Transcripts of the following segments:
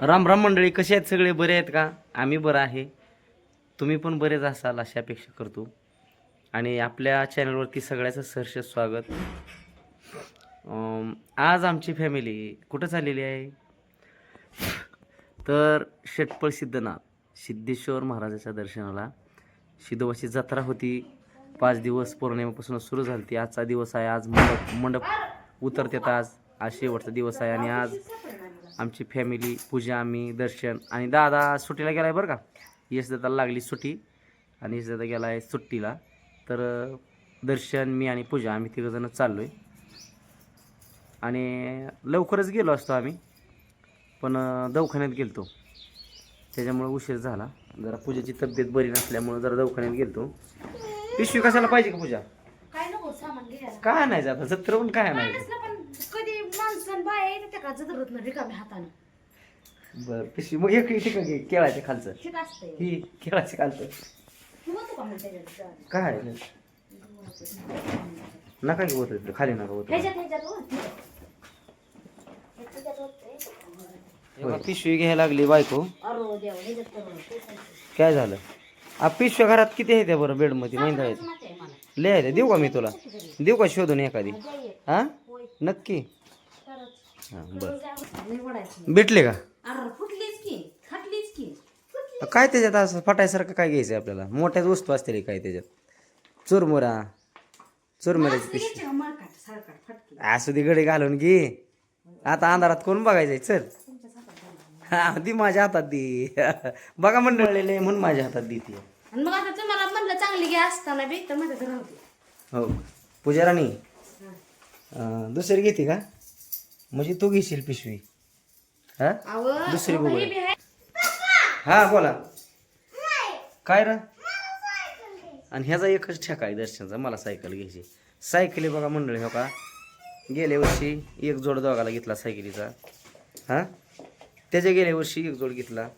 राम राम मंडळी कसे आहेत सगळे? बरे आहेत का? आम्ही बरं आहे. तुम्ही पण बरेच असाल अशी अपेक्षा करतो. आणि आपल्या चॅनलवरती सगळ्याचं सहर्ष स्वागत. आज आमची फॅमिली कुठं चाललेली आहे? तर षटपळ सिद्धनाथ सिद्धेश्वर महाराजाच्या दर्शनाला सिद्धोबाची जत्रा होती. पाच दिवस पौर्णिमेपासून सुरू झाली ती. आजचा दिवस आहे. आज मंडप मंडप उतरतात आज. आज शेवटचा दिवस आहे आणि आज आमची फॅमिली पूजा आम्ही दर्शन आणि दादा सुट्टीला गेलाय बरं का? यशदादाला लागली सुट्टी आणि यशदादा गेला आहे सुट्टीला. तर दर्शन मी आणि पूजा आम्ही तिघंजणं चाललो आहे आणि लवकरच गेलो असतो आम्ही पण दवाखान्यात गेलतो. त्याच्यामुळे उशीर झाला. जरा पूजेची तब्येत बरी नसल्यामुळं जरा दवाखान्यात गेलतो. पिशवी कशाला पाहिजे का पूजा? काय नाही जात जत्र पण काय नाही माणसं बाय त्या का जत्रत ना रिकाम्या हातानं बरं पिशवी मग एक ठीक आहे केळाच्या खालचं ठीक ही केळाच्या खालचं तू होतो का मग त्याच्यात काय आहे? नका की होत खाली नका होत ह्याच्यात हो, ह्याच्यात. पिशवी घ्यायला लागली बायको अरे देवा ह्याच्यात. काय झालं आ पिशव्या घरात किती आहे त्या बरं बेडमध्ये माहिती आहे मला. लय आहे. देऊ का मी तुला देऊ का शोधून एखादी. हा होय. नक्की. हा बरं. भेटले का? काय त्याच्यात असं फटायसारखं काय घ्यायचं आपल्याला? मोठ्याच वस्तू असतील काय त्याच्यात? चुरमुरा चुरमुऱ्याची पिशवी. असू दे गडे घालून घे. आता अंधारात कोण बघायचंय? चल. हा दी माझ्या हातात दी. बघा मंडळलेले म्हणून माझ्या हातात दी ती. मग आता तुम्हाला म्हणलं चांगली घ्या असताना बी तर राहते हो. पूजा राणी अं, दुसरी घेते का? म्हणजे तू घेशील पिशवी. हा? दुसरी. हे आहे हा बोला. काय र? आणि ह्याचा एकच ठेका आहे दर्शनचा मला सायकल घ्यायची. सायकली बघा मंडळी हो का? गेल्या वर्षी एक जोड दोघाला घेतला सायकलीचा. हा? त्याच्या गेल्या वर्षी एक जोड घेतला.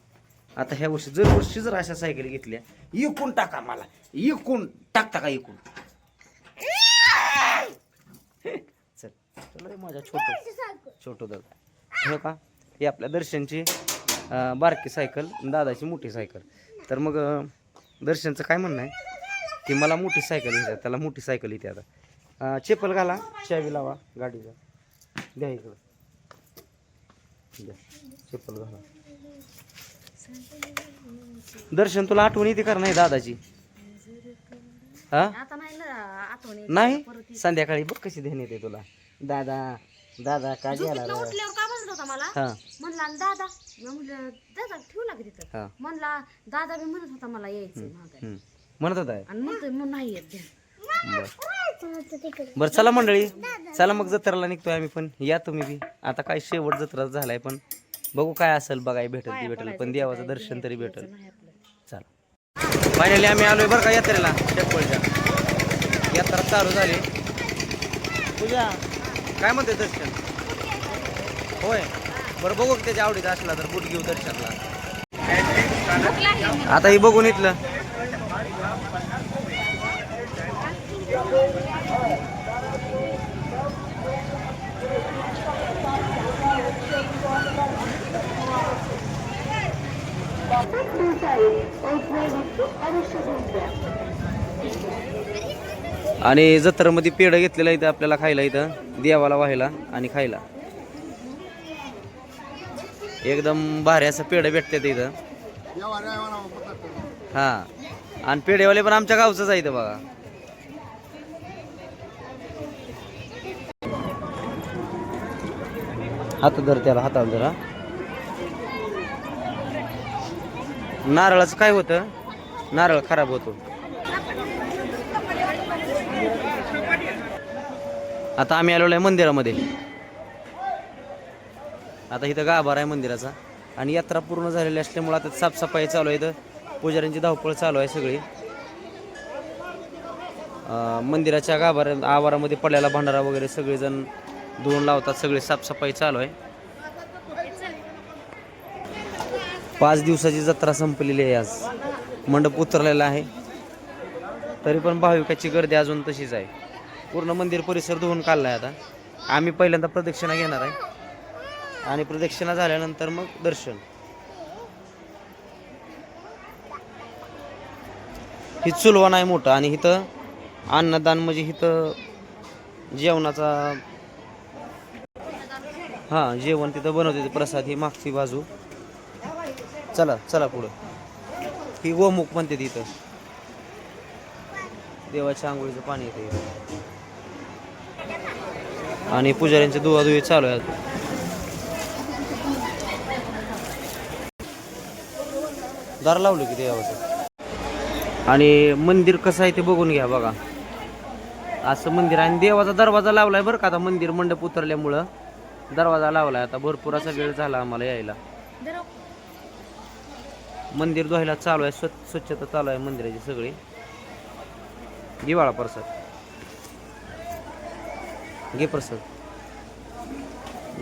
आता ह्या वर्षी जर वर्षी जर अशा सायकली घेतल्या इकून टाका मला. इकून टाकता का इकून? रे माझ्या छोट. छोटं दादा हो का? ही आपल्या दर्शनची बारकी सायकल दादाची मोठी सायकल. तर मग दर्शनचं काय म्हणणं आहे? की मला मोठी सायकल येते त्याला मोठी सायकल येते आता. चेपल घाला चावी लावा गाडीचा द्या इकडं. द्या. चेपल घाला. दर्शन तुला आठवण येते का नाही दादाची? हा. नाही संध्याकाळी बघ कशी ध्यान येते तुला. दादा दादा का गेला झोपेतनं रे? उठल्यावर का म्हणत होता मला? हा. म्हणला आणि दादा मी म्हणलं दादा ठेवला का तिथं हा. म्हणला दादा बी म्हणत होता मला यायचं मागं. हम्म. म्हणत होता? आणि म्हणतोय मग नाही येत ध्यान. बर. बरं चला मंडळी. चला मग जत्राला निघतोय आम्ही पण. या तुम्ही बी. आता काय शेवट जत्रा झालाय पण बघू काय असेल बघाय भेटल ती भेटल पण देवाचं दर्शन तरी भेटल. नाही आपलं. चला. फायनली आम्ही आलोय बरं का यात्रेला? यात्रा चालू झाली. पूजा. काय म्हणते दर्शन? होय. बरं बघू की त्याच्या आवडीचा असला तर बुट घेऊ दर्शनला. आता ही बघून इथलं. आणि जत्रेमध्ये पेढं घेतलेलं इथं आपल्याला खायला इथं देवाला व्हायला आणि खायला. एकदम भारी असं पेढं भेटतात इथं. हा. आणि पेढेवाले पण आमच्या गावचंच आहे इथं बघा. हात धर त्याला हातावर धरा नारळाचं काय होतं? नारळ खराब होतो. आता आम्ही आलेलो आहे मंदिरामध्ये. आता इथं गाभार आहे मंदिराचा. आणि यात्रा पूर्ण झालेली असल्यामुळे आता साफसफाई चालू आहे इथं. पुजाऱ्यांची धावपळ चालू आहे सगळी. मंदिराच्या गाभार आवारामध्ये पडलेला भांडारा वगैरे सगळेजण धुवून लावतात सगळी साफसफाई चालू आहे. पाच दिवसाची जत्रा संपलेली आहे आज. मंडप उतरलेला आहे. तरी पण भाविकाची गर्दी अजून तशीच आहे. पूर्ण मंदिर परिसर धुवून काढला आहे आता. आम्ही पहिल्यांदा प्रदक्षिणा घेणार आहे. आणि प्रदक्षिणा झाल्यानंतर मग दर्शन. ही चुलवा नाही मोठं आणि इथं अन्नदान म्हणजे इथं जेवणाचा हां जेवण तिथं बनवते प्रसाद ही मागची बाजू. चला चला पुढं. ही गोमुख म्हणते तिथं. देवाच्या आंघोळीचं पाणी येते इथं. आणि पुजाऱ्यांचे दुवादुवी चालू आहे दार लावलं की देवाचं? आणि मंदिर कसं आहे ते बघून घ्या बघा. असं मंदिर आहे. आणि देवाचा दरवाजा लावलाय बरं का आता मंदिर मंडप उतरल्यामुळं. दरवाजा लावलाय आता. भरपूर असा वेळ झाला आम्हाला यायला. मंदिर धुवायला चालू आहे. स्वच्छ स्वच्छता चालू आहे मंदिराची सगळी. दिवाळा प्रसाद. घे प्रसाद.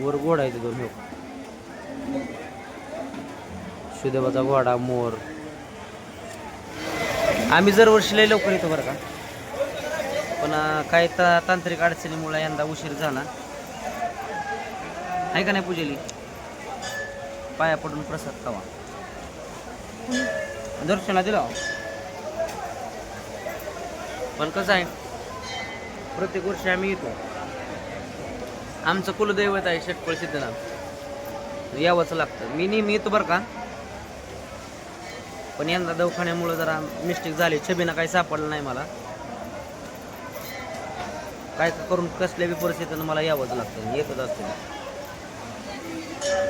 वर घोडा आहे ते दोन. हो सुदेवाचा घोडा मोर. आम्ही जर वर्षी लवकर येतो बरं का. पण काय काही ता तांत्रिक अडचणीमुळे यंदा उशीर झाला. आहे का नाही पूजेली? पाया पडून प्रसाद खावा. दर्शना दिला हो. पण कसं आहे प्रत्येक वर्षी आम्ही येतो. आमचं कुलदैवत आहे षटपळ सिद्धनाथ. यावंच लागतं. मी नेहमी येतो बरं का? पण यंदा दवाखान्यामुळं जरा मिस्टेक झाली. छबीना काही सापडलं नाही मला. काय करून कसल्या बी परिस्थितीनं मला यावंच लागतं. येतच असतं.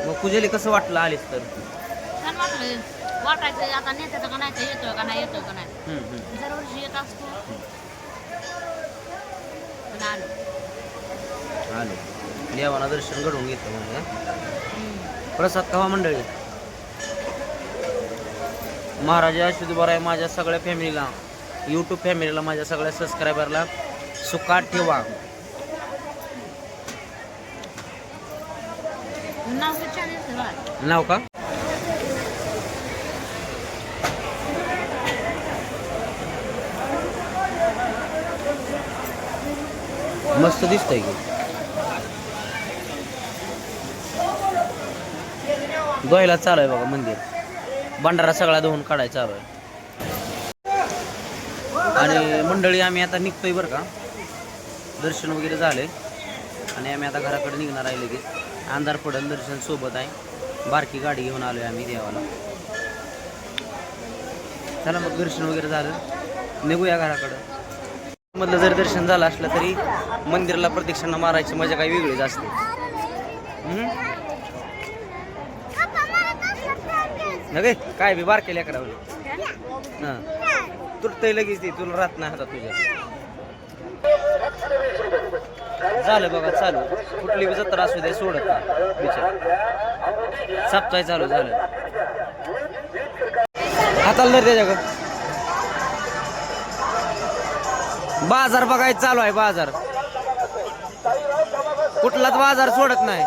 मग पूजेला कसं वाटलं आलीस तर? छान वाटलं. वाटायचं आता नेत्याचं का नाही येतोय का नाही येतोय का नाही. दरवर्षी येत असतो. पण आलो. आलो. देवाला दर्शन घडवून घेतो म्हणजे प्रसाद कवा मंडळी. महाराजा शुद्धबाराय माझ्या सगळ्या फॅमिलीला. यूट्यूब फॅमिलीला माझ्या सगळ्या सबस्क्रायबरला सुखात ठेवा. नाव का? मस्त दिसतंय की. गोयला चालू आहे बघा मंदिर. भंडारा सगळा धुवून काढाय चालू आहे. आणि मंडळी आम्ही आता निघतोय बरं का. दर्शन वगैरे झाले. आणि आम्ही आता घराकडे निघणार आहे लगेच. अंधार पडल दर्शन सोबत आहे. बारकी गाडी घेऊन आलोय आम्ही देवाला. चला मग दर्शन वगैरे झालं. निघूया घराकडं. मधलं जरी दर्शन झालं असलं तरी मंदिराला प्रदक्षिणा मारायची मजा काही वेगळीच असते. नगे काय बी बारके लेकरावर हां. तुटतंय लगेच ते तुला राहत नाही हातात तुझ्या. झालं बघा चालू. कुठली बी जत्रा असू दे सोडत विचार सापचाय चालू झालं. हाताला धर बाजार बघायचं चालू आहे बाजार. कुठलाच बाजार सोडत नाही.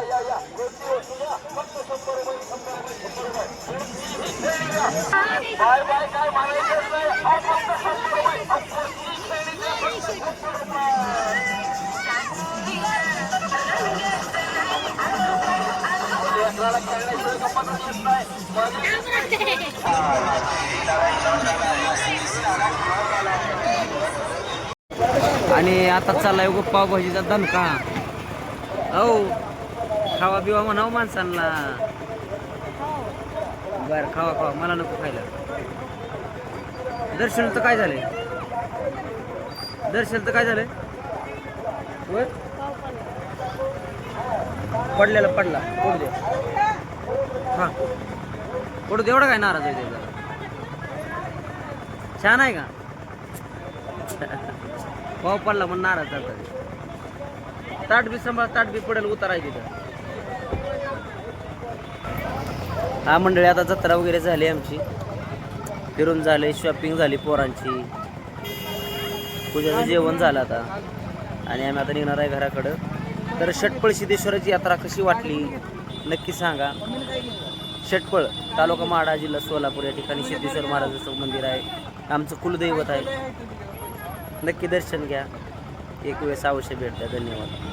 आणि आता चाललाय उगं पावभाजीचा दणका. हो खावा बिवा म्हणाव माणसांना. बर खावा खावा. मला नको खायला. दर्शन तर काय झालंय? दर्शन तर काय झालंय? होय? पडलेला पडला. पडू दे. हा. पडू दे एवढा काय नाराज आहे त्याचा. छान आहे का? पाव पडला म्हणून नाराज झाला ताट बी सांभाळ ताट बी पडेल उताराय तिथं. हा मंडळी आता जत्रा वगैरे झाली आमची. फिरून झाले शॉपिंग झाली पोरांची. पूजेचं जेवण झालं आता. आणि आम्ही आता निघणार आहे घराकडं. तर षटपळ सिद्धेश्वराची यात्रा कशी वाटली? नक्की सांगा. षटपळ तालुका माडा जिल्हा सोलापूर या ठिकाणी सिद्धेश्वर महाराजाचं मंदिर आहे. आमचं कुलदैवत आहे. नक्की दर्शन घ्या. एक वेळेस अवश्य भेट द्या. धन्यवाद.